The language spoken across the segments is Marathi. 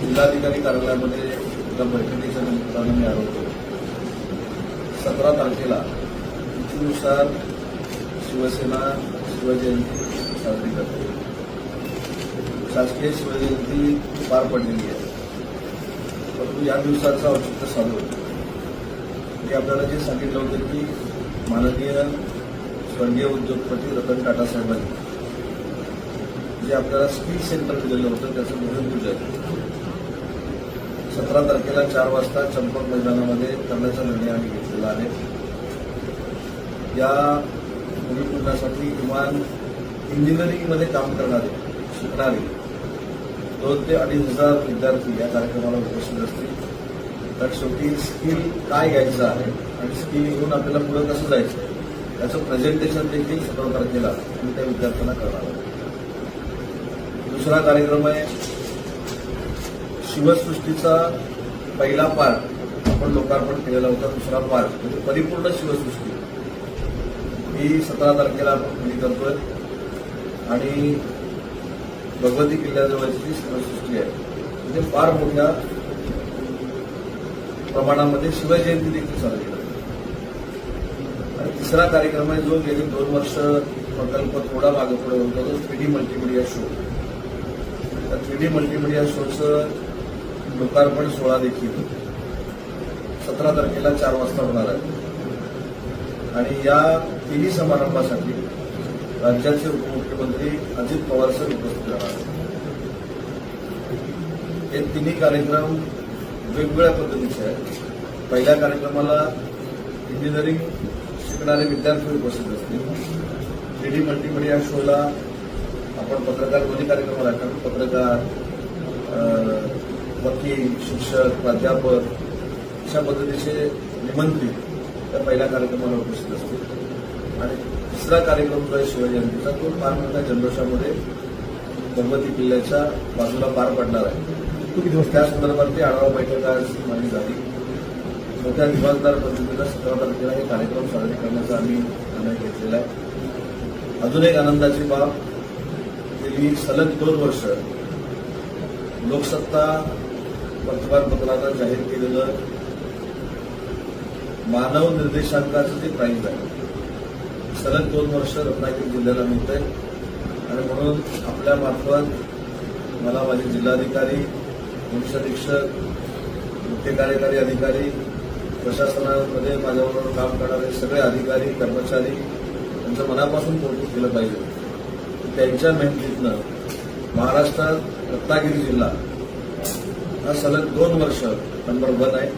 जिल्हाधिकारी कार्यालयामध्ये एका बैठकीच्या निमित्तानं मी आलो सतरा तारखेला तिथीनुसार शिवसेना शिवजयंती साजरी करते. शासकीय शिवजयंती पार पडलेली आहे. परंतु या दिवसाचं औचित्य साधून की आपल्याला जे सांगितलं होतं की माननीय स्वर्गीय उद्योगपती रतन टाटा साहेबांनी जे आपल्याला स्किल सेंटर दिलेलं होतं त्याचं भूमिपूजन सतरा तारखेला चार वाजता चंपक मैदानामध्ये करण्याचा निर्णय आम्ही घेतलेला आहे. या भूमिपूजनासाठी किमान इंजिनिअरिंगमध्ये काम करणारे शिकणारे दोन ते अडीच हजार विद्यार्थी या कार्यक्रमाला उपस्थित असतील. तर शेवटी स्किल काय घ्यायचं आहे आणि स्किल घेऊन आपल्याला पुढे कसं जायचं आहे याचं प्रेझेंटेशन देखील सतरा तारखेला मी त्या विद्यार्थ्यांना करणार दुसरा कार्यक्रम आहे. शिवसृष्टीचा पहिला पार्ट आपण लोकार्पण केलेला होता दुसरा पार्ट म्हणजे परिपूर्ण शिवसृष्टी. ही सतरा तारखेला आपण खुली करतोय आणि भगवती किल्ल्याजवळची जी शिवसृष्टी आहे. म्हणजे फार मोठ्या प्रमाणामध्ये शिवजयंती देखील साजरी करतो. आणि तिसरा कार्यक्रम आहे जो गेली दोन वर्ष प्रकल्प थोडा मागे पुढे होता तो थ्री डी मल्टीमिडिया शो. त्या थ्री डी म्हणजे मल्टीमीडिया शोचं लोकार्पण सोहळा देखील. सतरा तारखेला चार वाजता होणार आहे. आणि या तिन्ही समारंभासाठी राज्याचे उपमुख्यमंत्री अजित पवार सर उपस्थित राहणार हे तिन्ही कार्यक्रम वेगवेगळ्या पद्धतीचे आहेत. पहिल्या कार्यक्रमाला इंजिनिअरिंग शिकणारे विद्यार्थी उपस्थित असतील. थ्री डी मल्टीमीडिया शोला आपण पत्रकार दोन्ही कार्यक्रमाला कारण पत्रकार वकील शिक्षक प्राध्यापक अशा पद्धतीचे निमंत्रित त्या पहिल्या कार्यक्रमाला उपस्थित असतील. आणि तिसरा कार्यक्रम जो आहे शिवजयंतीचा तो फार मोठ्या जल्लोषामध्ये. भगवती किल्ल्याच्या बाजूला पार पडणार आहे. त्या संदर्भातली आढावा बैठक आज माझी झाली मोठ्या दिवसदार पद्धतीनं सतरा तारखेला हे कार्यक्रम साजरे करण्याचा आम्ही निर्णय घेतलेला आहे. अजून एक आनंदाची बाब गेली सलग दोन वर्ष लोकसत्ता वर्तमानपत्रानं जाहीर केलेलं मानव निर्देशांकाचं जे प्राईज आहे. सलग दोन वर्ष रत्नागिरी जिल्ह्याला मिळतंय. आणि म्हणून आपल्या मार्फत मला माझे जिल्हाधिकारी पोलीस अधीक्षक मुख्य कार्यकारी अधिकारी प्रशासनामध्ये माझ्याबरोबर काम करणारे सगळे अधिकारी कर्मचारी यांचं मनापासून कौतुक केलं पाहिजे. त्यांच्या मेहनतीतनं महाराष्ट्रात रत्नागिरी जिल्हा हा सलग दोन वर्ष नंबर वन आहे.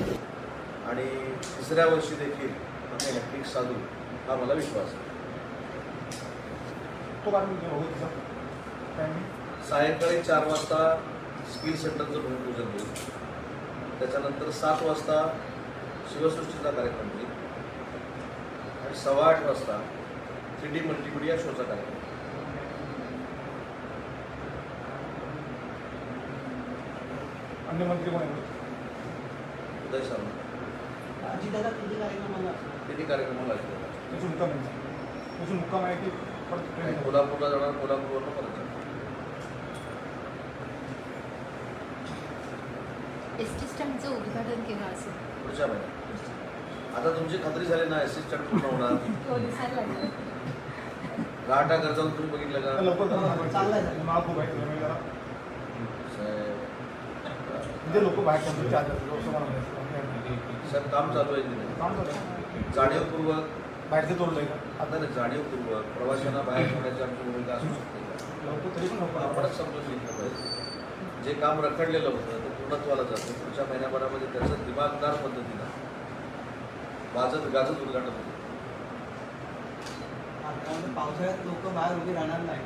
आणि तिसऱ्या वर्षी देखील आम्ही हॅट्रिक साधू हा मला विश्वास आहे. सायंकाळी चार वाजता स्किल सेंटरचं भूमिपूजन होईल. त्याच्यानंतर सात वाजता शिवसृष्टीचा कार्यक्रम होईल. आणि सव्वा आठ वाजता थ्री डी मल्टीमीडिया शोचा कार्यक्रम अन्य मंत्री कोण आहेत. उदय सामंत अजितदादा किती कार्यक्रमाला तिन्ही कार्यक्रमाला. त्याची मुक्काम आहे. त्याची मुक्काम आहे की परत ट्रेन कोल्हापूरला जाणार कोल्हापूरवरनं परत जाणार. एस टी स्टँडचं उद्घाटन केव्हा असेल. पुढच्या महिन्यात. आता तुमची खात्री झाली ना असिस्टंट पूर्ण होणार? हो दिसायला लागलं राहटा गरजावून तुम्ही बघितलं का? लवकर चांगलं आहे. महाग खूप आहे त्यामुळे जरा साहेब, म्हणजे लोक बाहेर म्हणायचं. साहेब काम चालू आहे नाही काम चालू जाणीवपूर्वक बाहेरचे तोडलंय का? आता नाही जाणीवपूर्वक. प्रवाशांना बाहेर ठेवण्याची आमची भूमिका असू शकते का? तरी पण लवकर. आपणच समजून घेतलं पाहिजे. जे काम रखडलेलं होतं ते पूर्णत्वाला जातं. पुढच्या महिन्याभरामध्ये त्याचं दिमागदार पद्धतीनं वाजत गाजत उद्घाटन होतं. आता पावसाळ्यात लोक बाहेर उभी राहणार नाही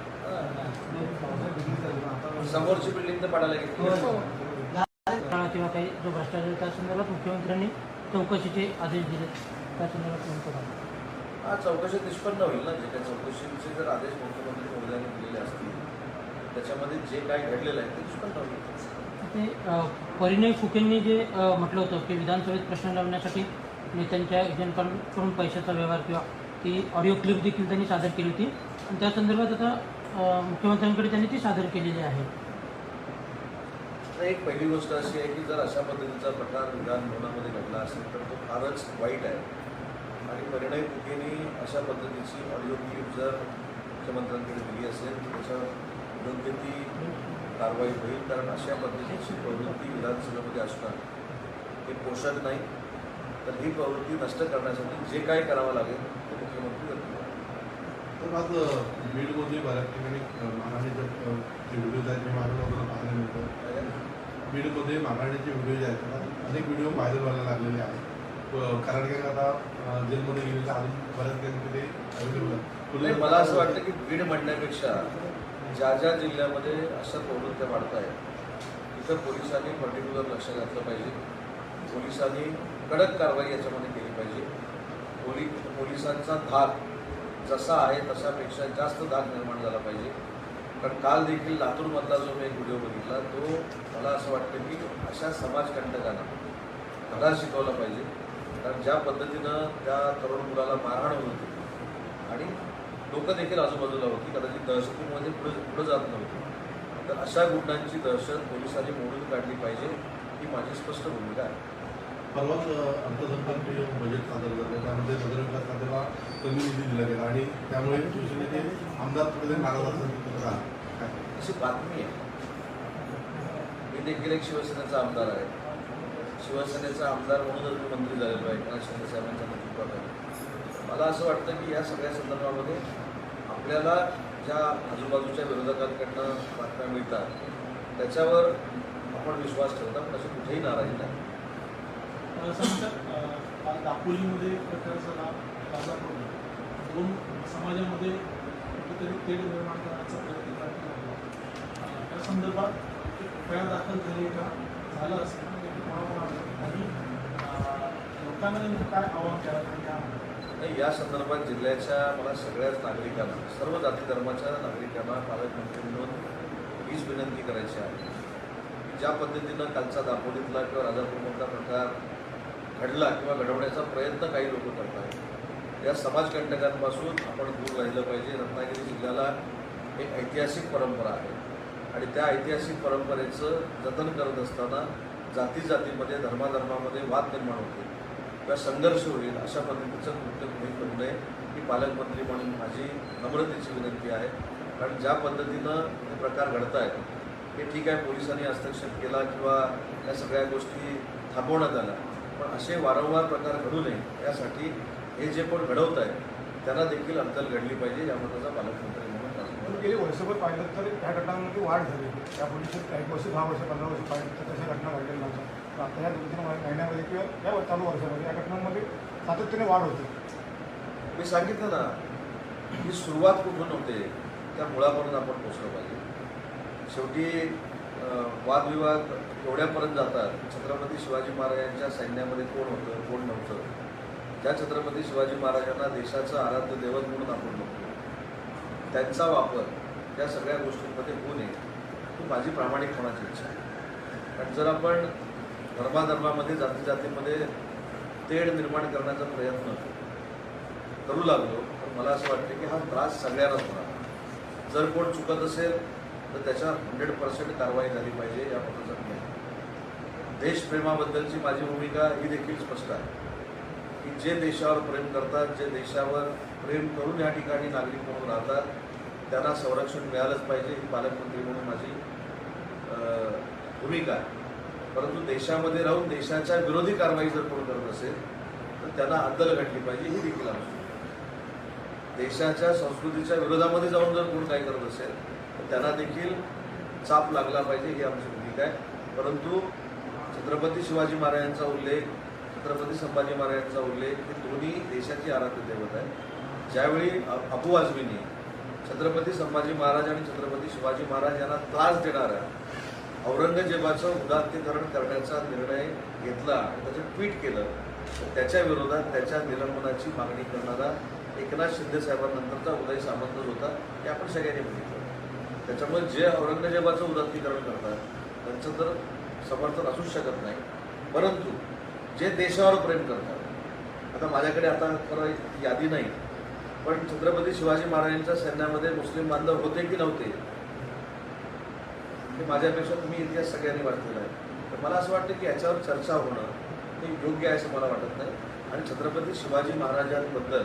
समोरची बिल्डिंग तर पाडायला घेतली हो काही जो भ्रष्टाचार त्या संदर्भात मुख्यमंत्र्यांनी चौकशीचे आदेश दिले. त्या संदर्भात नेमकं काय? हा चौकशी निष्पन्न होईल ना. जे काही चौकशीचे जर आदेश मुख्यमंत्री महोदयांनी दिलेले असतील त्याच्यामध्ये जे काय घडलेलं आहे ते निष्पन्न होईल. ते परिणय फुकेंनी जे म्हटलं होतं की विधानसभेत प्रश्न लावण्यासाठी नेत्यांच्या एजंटांकडून पैशाचा व्यवहार किंवा ती ऑडिओ क्लिप देखील त्यांनी सादर केली होती. आणि त्या संदर्भात आता मुख्यमंत्र्यांकडे त्यांनी ती सादर केलेली आहे. तर एक पहिली गोष्ट अशी आहे की जर अशा पद्धतीचा प्रकार विधानभवनामध्ये घडला असेल तर तो फारच वाईट आहे. आणि परिणय कुठेने अशा पद्धतीची ऑडिओ क्लिप जर मुख्यमंत्र्यांकडे दिली असेल तर त्याच्या योग्य ती कारवाई होईल. कारण अशा पद्धतीची प्रवृत्ती विधानसभेमध्ये असणार. हे पोषक नाही. तर ही प्रवृत्ती नष्ट करण्यासाठी जे काय करावं लागेल ते मुख्यमंत्री करतील तर आज बीडमध्ये बऱ्याच ठिकाणी महाराष्ट्र जे व्हिडिओज आहेत ते पाहायला मिळतं बीडमध्ये मारहाणीचे व्हिडिओ जे आहेत आता अनेक व्हिडिओ व्हायरल व्हायला लागलेले आहेत. कारण की आता जेलमध्ये गेलेले अजून बऱ्याच ठिकाणी ते अवेलेबल नाही मला असं वाटतं की बीड म्हणण्यापेक्षा ज्या ज्या जिल्ह्यामध्ये अशा प्रवृत्त्या वाढत आहेत तिथं पोलिसांनी पर्टिक्युलर लक्ष घातलं पाहिजे. पोलिसांनी कडक कारवाई याच्यामध्ये केली पाहिजे. पोली पोलिसांचा धाक जसा आहे तशापेक्षा जास्त धाक निर्माण झाला पाहिजे. कारण काल देखील लातूरमधला जो मी एक व्हिडिओ बघितला तो मला असं वाटतं की अशा समाजकंटकांना धडा शिकवला पाहिजे. कारण ज्या पद्धतीनं त्या तरुण मुलाला मारहाण होत होती आणि लोक देखील आजूबाजूला होती कदाचित दहशतीमध्ये पुढे पुढे जात नव्हती. तर अशा गुन्ह्यांची दहशत पोलिसांनी मोडून काढली पाहिजे ही माझी स्पष्ट भूमिका आहे. परवाच अर्थसंकल्पीय बजेट सादर झालं. त्यामध्ये नगरविकास खात्याला कमी निधी दिला गेला आणि त्यामुळे शिवसेनेचे आमदार कुठेतरी नाराज असं अशी बातमी आहे. मी देखील एक शिवसेनेचा आमदार आहे. शिवसेनेचा आमदार म्हणूनच मी मंत्री झालेलो आहे एकनाथ शिंदे साहेबांच्या आहे मला असं वाटतं की या सगळ्या संदर्भामध्ये आपल्याला ज्या आजूबाजूच्या विरोधकांकडनं बातम्या मिळतात त्याच्यावर आपण विश्वास ठेवता पण अशी कुठेही नाराजी नाही. समजा दापोलीमध्ये प्रकार झाला दोन समाजामध्ये कुठेतरी तेढ निर्माण करण्याचा प्रयत्न त्या संदर्भात एक दाखल झाली का? झालं असेल. म्हणजे आणि लोकांना नेमकं काय आव्हान केलं नाही या संदर्भात जिल्ह्याच्या मला सगळ्याच नागरिकांना सर्व जाती धर्माच्या नागरिकांना पालकमंत्री म्हणून हीच विनंती करायची आहे. की ज्या पद्धतीनं कालचा दापोलीतला किंवा राजापूरमधला प्रकार घडला किंवा घडवण्याचा प्रयत्न काही लोक करतात या समाजकंटकांपासून आपण दूर राहिलं पाहिजे. रत्नागिरी जिल्ह्याला एक ऐतिहासिक परंपरा आहे. आणि त्या ऐतिहासिक परंपरेचं जतन करत असताना जाती जातीमध्ये धर्माधर्मामध्ये वाद निर्माण होते. किंवा संघर्ष होईल अशा पद्धतीचं कृत्य कोणी करू नये. ही पालकमंत्री म्हणून माझी नम्रतेची विनंती आहे. कारण ज्या पद्धतीनं हे प्रकार घडत आहेत हे ठीक आहे पोलिसांनी हस्तक्षेप केला किंवा या सगळ्या गोष्टी थांबवण्यात आल्या. पण असे वारंवार प्रकार घडू नये यासाठी हे जे कोण घडवत आहेत त्यांना देखील अद्दल घडली पाहिजे यामध्ये त्याचा पालकमंत्री गेली वर्षभर पाहिलं तर ह्या घटनांमध्ये वाढ झाली. त्या पोलिसात काही वर्ष दहा वर्ष पंधरा वर्ष पाहिलं तर तशा घटना घडलेल्या नव्हत्या. आता ह्या दोन तीन महिन्यामध्ये किंवा या चालू वर्षामध्ये या घटनांमध्ये सातत्याने वाढ होते. मी सांगितलं ना ही सुरुवात कुठून होते त्या मुळापर्यंत आपण पोचलं पाहिजे. शेवटी वादविवाद एवढ्यापर्यंत जातात छत्रपती शिवाजी महाराजांच्या सैन्यामध्ये कोण होतं कोण नव्हतं? त्या छत्रपती शिवाजी महाराजांना देशाचं आराध्य दैवत म्हणून आपण बघतो. त्यांचा वापर या सगळ्या गोष्टींमध्ये होऊ नये ही माझी प्रामाणिकपणाची इच्छा आहे. कारण जर आपण धर्माधर्मामध्ये जाती जातीमध्ये तेढ निर्माण करण्याचा प्रयत्न करू लागलो तर मला असं वाटतं की हा त्रास सगळ्यांनाच होणार. जर कोण चुकत असेल तर त्याच्यावर हंड्रेड पर्सेंट कारवाई झाली पाहिजे या पद्धतीचा देशप्रेमाबद्दलची माझी भूमिका ही देखील स्पष्ट आहे. की जे देशावर प्रेम करतात जे देशावर प्रेम करून या ठिकाणी नागरिक म्हणून राहतात त्यांना संरक्षण मिळालंच पाहिजे ही पालकमंत्री म्हणून माझी भूमिका आहे. परंतु देशामध्ये राहून देशाच्या विरोधी कारवाई जर कोण करत असेल तर त्यांना अद्दल घडली पाहिजे ही देखील आमची देशाच्या संस्कृतीच्या विरोधामध्ये जाऊन जर कोण काही करत असेल तर त्यांना देखील चाप लागला पाहिजे ही आमची भूमिका आहे. परंतु छत्रपती शिवाजी महाराजांचा उल्लेख छत्रपती संभाजी महाराजांचा उल्लेख हे दोन्ही देशाची आराध्य दैवत आहे ज्यावेळी अबू आझमींनी छत्रपती संभाजी महाराज आणि छत्रपती शिवाजी महाराज यांना त्रास देणाऱ्या औरंगजेबाचं उदात्तीकरण करण्याचा निर्णय घेतला आणि त्याचं ट्विट केलं तर त्याच्या विरोधात त्याच्या निलंबनाची मागणी करणारा एकनाथ शिंदे साहेबांनंतरचा उदय सामंत होता हे आपण सगळ्यांनी बघितलं. त्याच्यामुळे जे औरंगजेबाचं उदात्तीकरण करतात त्यांचं तर समर्थन असूच शकत नाही. परंतु जे देशावर प्रेम करतात. आता माझ्याकडे आता खरं यादी नाही पण छत्रपती शिवाजी महाराजांच्या सैन्यामध्ये मुस्लिम बांधव होते की नव्हते? हे माझ्यापेक्षा तुम्ही इतिहास सगळ्यांनी वाचलेला आहे. तर मला असं वाटतं की याच्यावर चर्चा होणं हे योग्य आहे असं मला वाटत नाही. आणि छत्रपती शिवाजी महाराजांबद्दल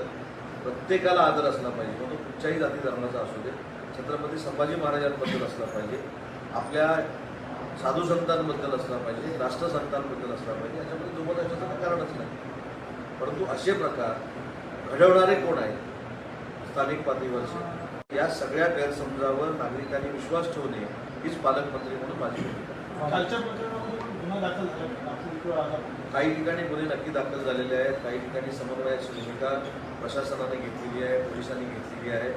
प्रत्येकाला आदर असला पाहिजे मग तो कुठच्याही जाती धर्माचा असू दे छत्रपती संभाजी महाराजांबद्दल असला पाहिजे आपल्या साधू संतांबद्दल असला पाहिजे राष्ट्रसंतांबद्दल असला पाहिजे याच्यामध्ये दुमत याच्याचं कारणच नाही. परंतु असे प्रकार घडवणारे कोण आहेत? स्थानिक पातळीवरचे. या सगळ्या गैरसमजावर नागरिकांनी विश्वास ठेवणे हीच पालकमंत्री म्हणून माझी काही ठिकाणी गुन्हे नक्की दाखल झालेले आहेत. काही ठिकाणी समन्वयाची भूमिका प्रशासनाने घेतलेली आहे पोलिसांनी घेतलेली आहे.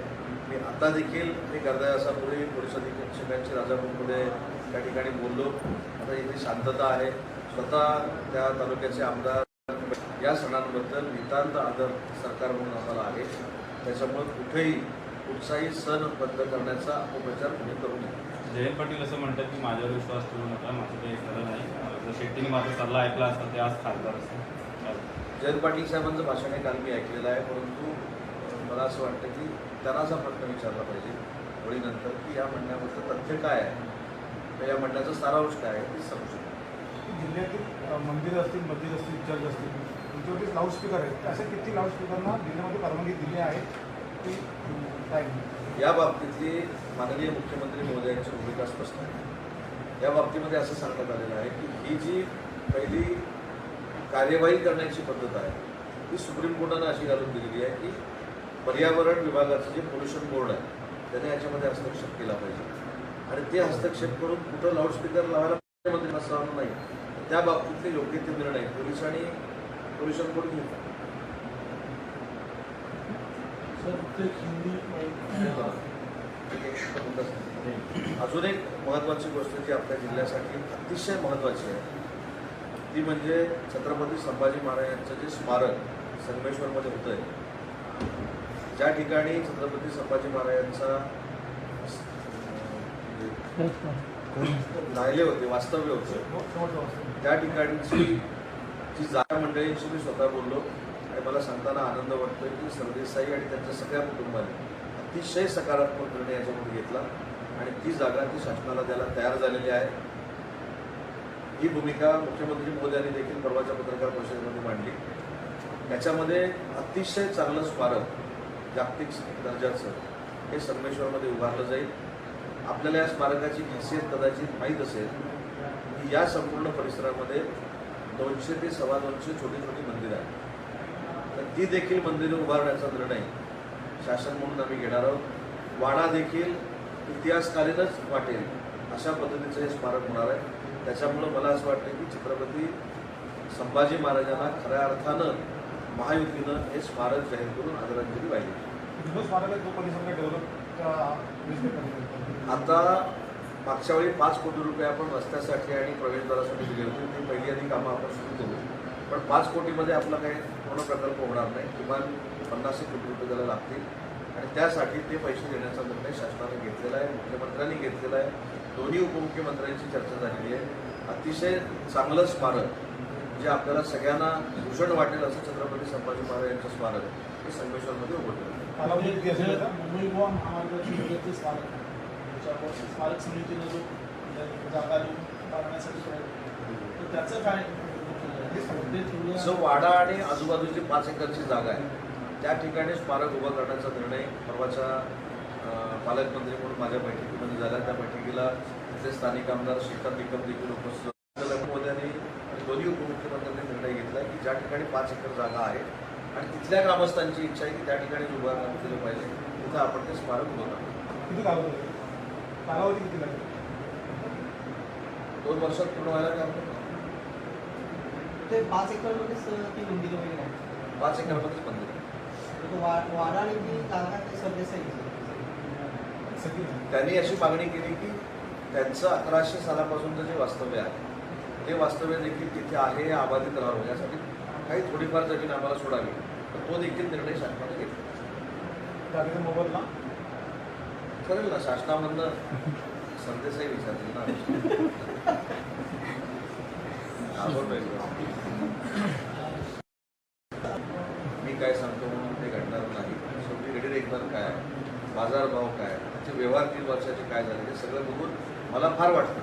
मी आता देखील एक अर्ध्या तासापूर्वी पोलीस अधीक्षकांची राजापूरमध्ये त्या ठिकाणी बोललो. आता इथे शांतता आहे. स्वतः त्या तालुक्याचे आमदार या सणांबद्दल नितांत आदर सरकार म्हणून आम्हाला आहे. त्याच्यामुळे कुठेही कुठचाही सण बंद करण्याचा अपप्रचार कोणी करू नये. जयंत पाटील असं म्हणतात की माझ्यावर विश्वास ठेवू नका माझं काही खरं नाही. जर शेट्टीने माझा सल्ला ऐकला असता ते आज खासदार असते जयंत पाटील साहेबांचं भाषण हे काल मी ऐकलेलं आहे परंतु मला असं वाटतं की त्यांना असा प्रश्न विचारला पाहिजे होळीनंतर की या म्हणण्यामधलं तथ्य काय आहे? या म्हणण्याचा सारांश काय आहे ते समजू जिल्ह्यातील मंदिरं असतील मस्जिद असतील चर्च असतील तुमच्यावरती लाऊडस्पीकर आहेत अशा किती लाऊडस्पीकरना जिल्ह्यामध्ये परवानगी दिली आहे? ती काय? नाही या बाबतीतली माननीय मुख्यमंत्री महोदयांची भूमिका स्पष्ट आहे. या बाबतीमध्ये असं सांगण्यात आलेलं आहे की ही जी पहिली कार्यवाही करण्याची पद्धत आहे ती सुप्रीम कोर्टानं अशी घालून दिलेली आहे की पर्यावरण विभागाचं जे पोल्युशन बोर्ड आहे त्याने याच्यामध्ये हस्तक्षेप केला पाहिजे. आणि ते हस्तक्षेप करून कुठं लाऊडस्पीकर लावायला मुख्यमंत्री नसावं नाही त्या बाबतीतले योग्य ते निर्णय पोलीस आणि पोल्युशन बोर्ड घेतात अजून एक महत्त्वाची गोष्ट जी आपल्या जिल्ह्यासाठी अतिशय महत्त्वाची आहे ती म्हणजे छत्रपती संभाजी महाराजांचं जे स्मारक संगमेश्वरमध्ये होतं आहे ज्या ठिकाणी छत्रपती संभाजी महाराजांचा राहिले होते वास्तव्य होते. त्या ठिकाणची जी जागा मंडळींशी मी स्वतः बोललो आणि मला सांगताना आनंद वाटतोय की सरदेसाई आणि त्यांच्या सगळ्या कुटुंबाने अतिशय सकारात्मक निर्णय याच्यामध्ये घेतला आणि ती जागा ती शासनाला द्यायला तयार झालेली आहे. ही भूमिका मुख्यमंत्री महोदयांनी देखील परवाच्या पत्रकार परिषदेमध्ये मांडली. त्याच्यामध्ये अतिशय चांगलं स्मारक जागतिक दर्जाचं हे संगमेश्वरमध्ये उभारलं जाईल. आपल्याला या स्मारकाची खासियत कदाचित माहीत असेल की या संपूर्ण परिसरामध्ये दोनशे ते सव्वा दोनशे छोटी छोटी मंदिरं आहेत. तर ती देखील मंदिरं उभारण्याचा निर्णय शासन म्हणून आम्ही घेणार आहोत. वाडा देखील इतिहासकालीनच वाटेल अशा पद्धतीचं हे स्मारक होणार आहे. त्याच्यामुळं मला असं वाटतं की छत्रपती संभाजी महाराजांना खऱ्या अर्थानं महायुतीनं हे स्मारक जाहीर करून आदरांजली वाहिली. स्मारक आहे तो परिसर काय डेव्हलप आता मागच्या वेळी पाच कोटी रुपये आपण रस्त्यासाठी आणि प्रवेशद्वारासाठी दिले होते. ते पहिली आधी कामं आपण सुरू करू पण पाच कोटीमध्ये आपला काही पूर्ण प्रकल्प होणार नाही. किमान पन्नास कोटी रुपये त्याला लागतील. आणि त्यासाठी ते पैसे देण्याचा निर्णय शासनाने घेतलेला आहे मुख्यमंत्र्यांनी घेतलेला आहे. दोन्ही उपमुख्यमंत्र्यांची चर्चा झालेली आहे. अतिशय चांगलं स्मारक जे आपल्याला सगळ्यांना भूषण वाटेल असं छत्रपती संभाजी महाराज यांचं स्मारक हे संगमेश्वरमध्ये उघडलं. जे त्याचा? मुंबई गोवा महामार्गाची वेगळी स्मारक आहे. त्याच्यावर स्मारक समितीने जो जागा देऊन बांधण्यासाठी प्रयत्न केले. तर त्याचं काय जो वाडा आणि आजूबाजूची पाच एकरची जागा आहे त्या ठिकाणी स्मारक उभं करण्याचा निर्णय परवाच्या पालकमंत्री म्हणून माझ्या बैठकीमध्ये झाला त्या बैठकीला तिथले स्थानिक आमदार श्रीकांत निकम देखील उपस्थित होते. मोदयांनी आणि दोन्ही उपमुख्यमंत्र्यांनी निर्णय घेतला की ज्या ठिकाणी पाच एकर जागा आहे आणि तिथल्या ग्रामस्थांची इच्छा आहे की त्या ठिकाणी उभारण्यात केलं पाहिजे. तिथं आपण ते स्मारक उभं करतो किती कालावधी किती लागेल? दोन वर्षात पूर्ण व्हायला काय. ते पाच एकरमध्येच ती मंदिरं वगैरे पाच एकरमध्येच मंदिर. आहे. तर तो वा- वाडा आणि ते सगळी त्यांनी अशी मागणी केली की त्यांचं अकराशे सालापासूनचं जे वास्तव्य आहे ते वास्तव्य देखील तिथे आहे अबाधित राहावं. यासाठी काही थोडीफार जमीन आम्हाला सोडावी. तर तो देखील निर्णय शासनाने घेतला. मोबदला? ठरेल ना शासनामधनं संदेशही विचारतील ना? मी काय सांगतो म्हणून ते घडणार नाही. शेवटी घडी रेखणार काय? बाजारभाव काय? त्याचे व्यवहार तीन वर्षाचे काय झाले हे सगळं बघून मला फार वाटतं.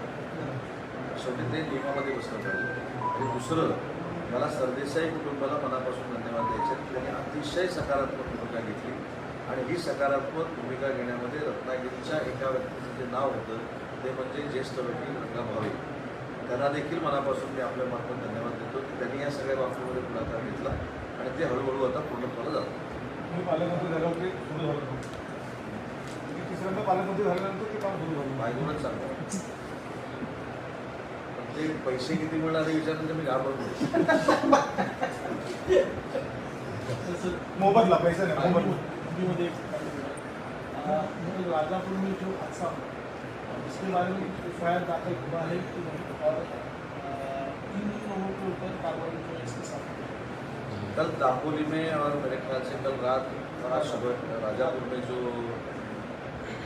शेवटी ते नियमामध्ये बसलं पाहिजे. आणि दुसरं मला सरदेसाई कुटुंबाला मनापासून धन्यवाद द्यायचे. त्यांनी अतिशय सकारात्मक भूमिका घेतली आणि ही सकारात्मक भूमिका घेण्यामध्ये रत्नागिरीच्या एका व्यक्तीचं जे नाव होतं ते म्हणजे ज्येष्ठ वकील रंगा भावे. त्यांना देखील मनापासून मी आपल्या मार्फत धन्यवाद देतो. की त्यांनी या सगळ्या बाबतीमध्ये पुढाकार घेतला आणि ते हळूहळू आता पूर्णत्वाला जातं मी पालकमंत्री झाल्यानंतर ते काम सुरू झालं. बायकोनच सांगतो ते पैसे किती मिळणार हे तर मी घाबरतो मोबदला पैसा नाही मोबदला. अं, राजापुर में जो हादसा हुआ उसके बारे में एफ़ आई आर दाखिल हुआ है कि नहीं और किन लोगों के ऊपर कार्रवाई जो है इसके साथ कल दापोली में और मेरे ख्याल से कल रात और सुबह राजापुर में जो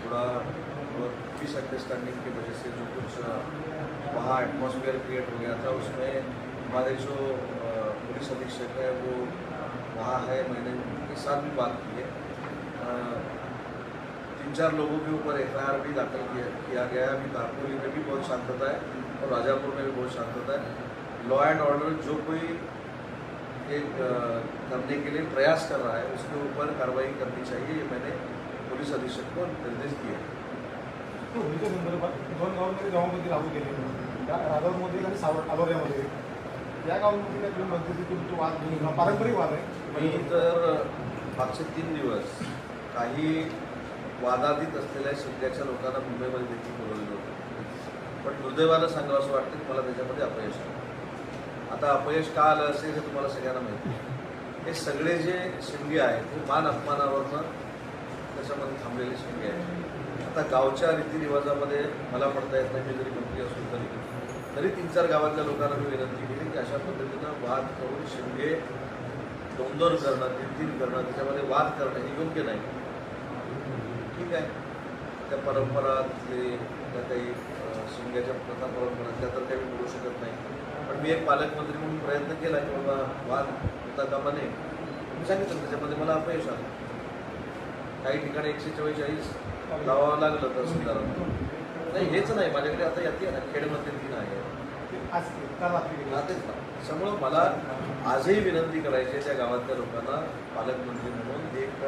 थोड़ा पीस अंडरस्टैंडिंग की वजह से जो कुछ अ, एटमॉस्फेयर क्रिएट हो गया था, उसमें हमारे जो पुलिस अधीक्षक है, वो वहाँ है, मैंने उनके साथ भी बात की है। तीन चार लोगों के ऊपर एफआईआर भी दाखिल किया किया गया है। अभी दापोली में भी बहुत शांतता है और राजापुर में भी बहुत शांतता है। लॉ एंड ऑर्डर जो कोई एक करने के लिए प्रयास कर रहा है, उसके ऊपर कार्रवाई करनी चाहिए, ये मैंने पुलिस अधीक्षक को निर्देश दिया दिए हैं ते आणि सावर आलोऱ्यामध्ये या गावांमध्ये काही तुम्ही म्हणते की तुमचे वाद पारंपरिक वाद आहे. मी तर मागचे तीन दिवस काही वादातीत असलेल्या शिंद्याच्या लोकांना मुंबईमध्ये देखील बोलवलेलं होतं. पण दुर्दैवानं सांगावं असं वाटतं की मला त्याच्यामध्ये अपयश आलं. आता अपयश का आलं असेल हे तुम्हाला सगळ्यांना माहिती आहे. हे सगळे जे शिंगे आहेत ते मान अपमानावरनं त्याच्यामध्ये थांबलेले शिंगे आहेत. आता गावच्या रीतिरिवाजामध्ये मला म्हणता येत नाही मी जरी मंत्री असू तरी. तरी तीन चार गावातल्या लोकांना मी विनंती केली की अशा पद्धतीनं वाद करून शिंगे दोन दोन करणं तीन तीन करणं त्याच्यामध्ये वाद करणं हे योग्य नाही. ठीक आहे. त्या परंपरातले त्या काही शिंग्याच्या प्रथा परंपरा त्या तर काही मी बोलू शकत नाही. पण मी एक पालकमंत्री म्हणून प्रयत्न केला की बाबा वाद होता कामा नये. मी सांगितलं त्याच्यामध्ये मला अपयश आलं. काही ठिकाणी एकशे चव्वेचाळीस लावावं लागलं तहसीलदारांना नाही हेच नाही. माझ्याकडे आता येते ना खेडमध्ये तीन आहे. हा, तेच ना. त्याच्यामुळं मला आजही विनंती करायची आहे त्या गावातल्या लोकांना पालकमंत्री म्हणून एक